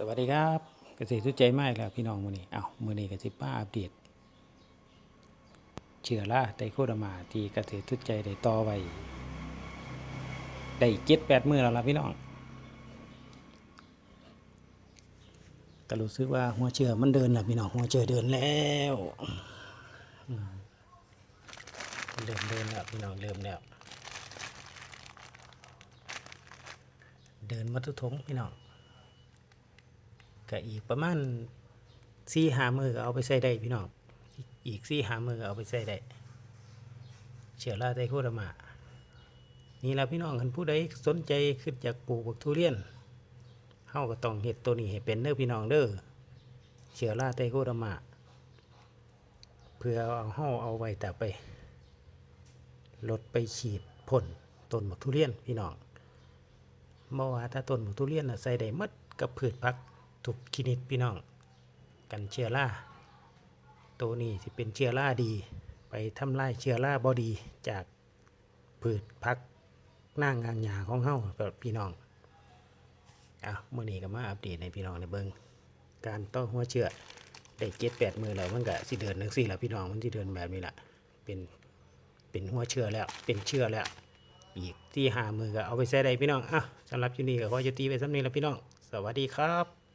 สวัสดีครับเกษตรสุดใจมากแล้วพี่น้องมือนี้เอ้ามือนี้ก็สิมาอัปเดตเชื้อราไตโคดมาที่เกษตรสุดใจได้ต่อไว้ได้7-8มื้อแล้วล่ะพี่น้องก็รู้สึกว่าหัวเชื้อมันเดินแล้วพี่น้องหัวเชื้อเดินแล้วเริ่มเดินแล้วพี่น้องเริ่มแล้วเดินมาทุกทงพี่น้อง ก็อีกประมาณสี่หามือก็เอาไปใส่ได้พี่น้องอีกสี่หามือก็เอาไปใส่ได้เชื้อราไตโคเดอร์มานี่ละพี่น้องคันผู้ใดสนใจขึ้นจากปลูกบักทุเรียนเฮาก็ต้องเฮ็ดตัวนี้ให้เป็นเด้อพี่น้องเด้อเชื้อราไตโคเดอร์มาเพื่อเอาเฮาเอาไว้แต่ไปลดไปฉีดพ่นต้นบักทุเรียนพี่น้องบ่อว่าถ้าต้นบักทุเรียนใส่ได้หมดกับพืชผัก ทุกชนิดพี่น้อง กันเชื้อราตัวนี้สิเป็นเชื้อราดี ไปทำลายเชื้อราบ่ดีจากพืชผักนางางหญ้าของเฮาแบบพี่น้องอะมื้อนี้ก็มาอัปเดตให้พี่น้องได้เบิงการต่อหัวเชื้อได้7-8มื้อแล้วมันก็สิเดินจังซี่ล่ะพี่น้องมันสิเดินแบบนี้แหละเป็นเป็นหัวเชื้อแล้วเป็นเชื้อแล้วอีกที่หามือก็เอาไปใส่ได้พี่น้องอะสำหรับที่นี่ก็ขอจะตีไปสำนี้แล้วพี่น้อง สวัสดีครับ